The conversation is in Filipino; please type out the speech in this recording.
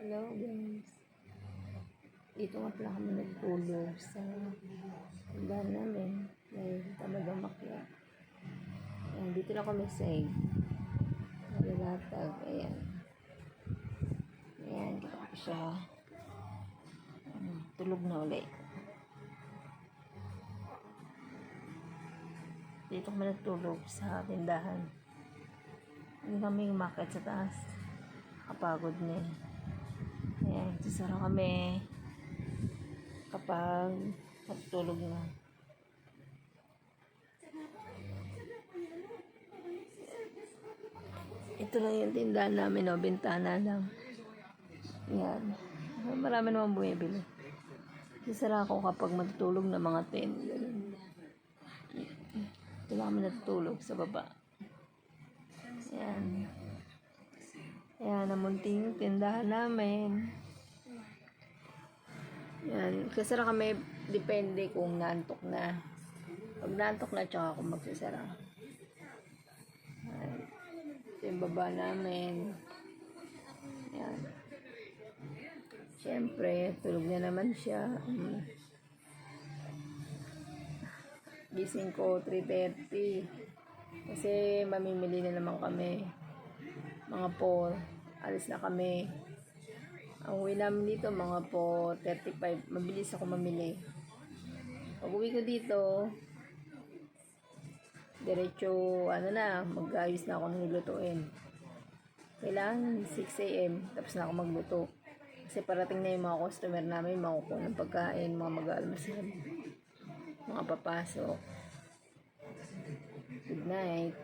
Hello guys. Dito nga pala kami nagtulog sa tindahan namin dahil tamad ang makya. Ayan, dito lang kami sa egg. Nalalatag. Ayan. Ayan, kita ko siya. Tulog na ulit. Dito kami nagtulog sa tindahan. Hindi kami umakit sa taas. Kapagod na eh. Ayan, sasara kami kapag matutulog na. Ito lang yung tindahan namin, no? Bintana lang. Yan. Marami naman bumibili. Sasara ako kapag matutulog na mga 10. Ganun. Ito lang kami natutulog sa baba. Yan. Yan, namunting yung tindahan namin. Yan. Kasara kami, depende kung nantok na. Pag nantok na, tsaka ako magsasara. Yan. Ito yung baba namin. Yan. Siyempre, tulog na naman siya. Mm. Gising ko, 3.30. Kasi mamimili na naman kami. Mga 4. Alis na kami. Ang uwi namin dito, mga 4.35. Mabilis ako mamili. Pag uwi ko dito, diretso, ano na, mag-ayos na ako ng lutuin. Kailangan 6 a.m. Tapos na ako magluto. Kasi parating na yung mga customer namin, makukuha ng pagkain, mga mag-almasal, mga papasok. Good night.